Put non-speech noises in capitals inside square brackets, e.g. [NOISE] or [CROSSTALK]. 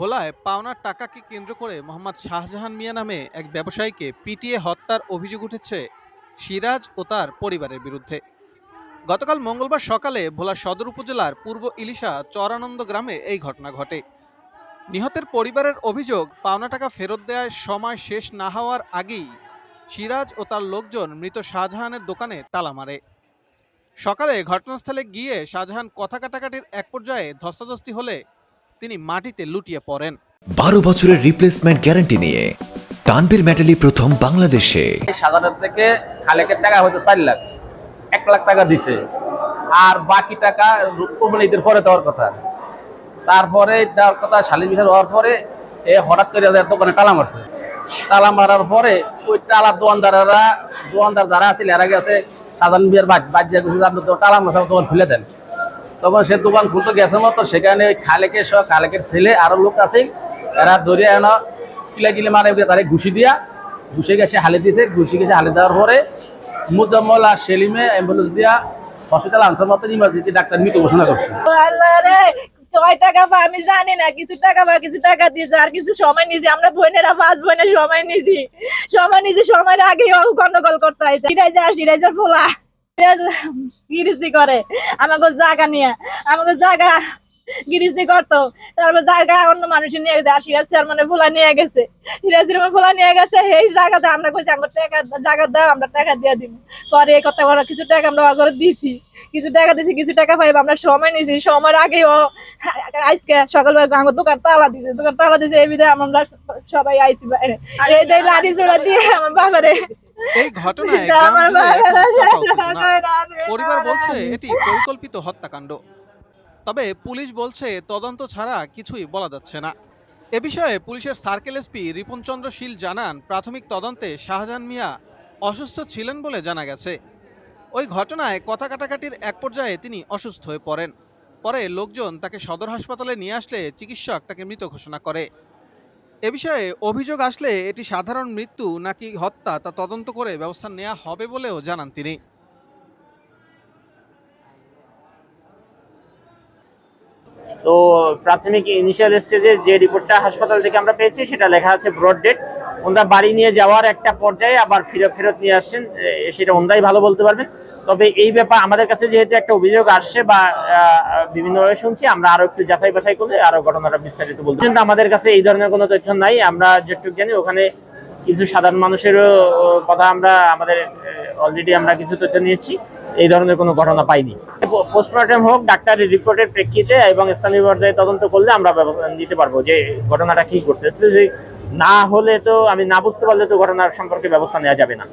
ভোলায় পাওনার টাকাকে কেন্দ্র করে মোহাম্মদ শাহজাহান মিয়া নামে এক ব্যবসায়ীকে পিটিয়ে হত্যার অভিযোগ উঠেছে সিরাজ ও তার পরিবারের বিরুদ্ধে। গতকাল মঙ্গলবার সকালে ভোলা সদর উপজেলার পূর্ব ইলিশা চরানন্দ গ্রামে এই ঘটনা ঘটে। নিহতের পরিবারের অভিযোগ, পাওনা টাকা ফেরত দেওয়ার সময় শেষ না হওয়ার আগেই সিরাজ ও তার লোকজন মৃত শাহজাহানের দোকানে তালা মারে। সকালে ঘটনাস্থলে গিয়ে শাহজাহান কথা কাটাকাটির এক পর্যায়ে ধস্তাধস্তি হলে তিনি মাটিতে লুটিয়ে পড়েন। বারো বছরের রিপ্লেসমেন্ট গ্যারান্টি নিয়ে তানবীর মেটালি প্রথম বাংলাদেশে। সাধারণ থেকে খালেকের টাকা হয়তো চার লাখ এক লাখ টাকা দিছে। আর বাকি টাকা কোরবানি ঈদের পরে দেওয়ার কথা। তারপরে দেওয়ার কথা শালিশ বিচার হওয়ার পরে এ হঠাৎ করে দোকানে তালা মারছে। তালা মারার পরে ওই টালার দোকানদারেরা দোকানদার যারা আছে এরা গেছে সাধারণ বিয়ের বাদ বাদ দিয়ে গেছে আপনি তো তালা মারছে দোকান খুলে দেন। তখন সে দোকান খুলতে গেছে মতো সেখানে খালেকের সহ খালেকের ছেলে আরও লোক আছে, এরা ধরে এনে কিলা কিলে মারে তারে ঘুষি দিয়া। ঘুষে গেছে, হালে দিয়েছে ঘুষি গেছে, হালে দেওয়ার পরে মুজাম্মল আর সেলিমে অ্যাম্বুলেন্স দিয়া হসপিটাল আনসার মতো ইমার্জেন্সি ডাক্তার মৃত ঘোষণা করছে। টাকা আমি জানি না, কিছু টাকা পাই কিছু টাকা দিয়েছে আর কিছু সময় নিয়েছি। আমরা বোনেরা, পাঁচ বোনের সময় নিয়েছি। সময় নিয়েছি, সময়ের আগে গন্ডগোল করতে সিরাইজার ফোলা গিরিস্তি করে আমাকে জায়গা নিয়ে আমাকে জায়গা গিরিস্তি করতো। তারপর জায়গা অন্য মানুষ নিয়ে গেছে আর সিরাজ চেয়ারম্যানে ফোলা নিয়ে গেছে। সিরাজ চেয়ারম্যান ফোলা নিয়ে গেছে এই জায়গাতে আমরা কইছি আমার টাকা জায়গা দাও আমরা টাকা দিয়ে দিব। পরে এই কথা বলা কিছু টাকা আমরা করে দিয়েছি। কিছু টাকা দিয়েছি কিছু টাকা পাইব আমরা সময় নিয়েছি। সময়ের আগে ও আজকে সকালবেলা আমার দোকান তালা দিছে দোকান তালা দিছে এই বিধায় আমরা সবাই আইছি বাইরে। এই দিয়ে লাঠি চোড়া দিয়ে আমার বাবারে এই ঘটনায়। [LAUGHS] পরিবার বলছে এটি পরিকল্পিত হত্যাকাণ্ড। তবে পুলিশ বলছে তদন্ত ছাড়া কিছুই বলা যাচ্ছে না। এ বিষয়ে পুলিশের সার্কেল এসপি রিপন চন্দ্র শীল জানান, প্রাথমিক তদন্তে শাহজাহান মিয়া অসুস্থ ছিলেন বলে জানা গেছে। ওই ঘটনায় কথা কাটাকাটির এক পর্যায়ে তিনি অসুস্থ হয়ে পড়েন। পরে লোকজন তাকে সদর হাসপাতালে নিয়ে আসলে চিকিৎসক তাকে মৃত ঘোষণা করে। এ বিষয়ে অভিযোগ আসলে এটি সাধারণ মৃত্যু নাকি হত্যা তা তদন্ত করে ব্যবস্থা নেওয়া হবে বলেও জানান তিনি। তো প্রাথমিক ইনিশিয়াল স্টেজে যে রিপোর্টটা হাসপাতাল থেকে আমরা পেয়েছি, সেটা লেখা আছে ব্রড ডেট ওনারা বাড়ি নিয়ে যাওয়ার একটা পর্যায়ে আবার ফিরে ফেরত নিয়ে আসছেন সেটা ওনারাই ভালো বলতে পারবেন। তবে এই ব্যাপার, আমাদের কাছে যেহেতু একটা অভিযোগ আসছে বা বিভিন্নভাবে শুনছি, আমরা আরও একটু যাচাই বাছাই করলে আরও ঘটনাটা বিস্তারিত বলতে কিন্তু আমাদের কাছে এই ধরনের কোনো তথ্য নাই। আমরা যেটুকু জানি, ওখানে কিছু সাধারণ মানুষেরও কথা আমরা আমাদের অলরেডি আমরা কিছু তথ্য নিয়েছি। এই ধরনের কোনো ঘটনা পাইনি। পোস্টমর্টম হোক ডাক্তারের রিপোর্টের প্রেক্ষিতে এবং স্থানীয় পর্যায়ে তদন্ত করলে আমরা নিতে পারব যে ঘটনাটা কি করছে স্পেসিফিক না হলে তো, আমি না বুঝতে পারলে তো ঘটনার সম্পর্কে ব্যবস্থা নেওয়া যাবে না।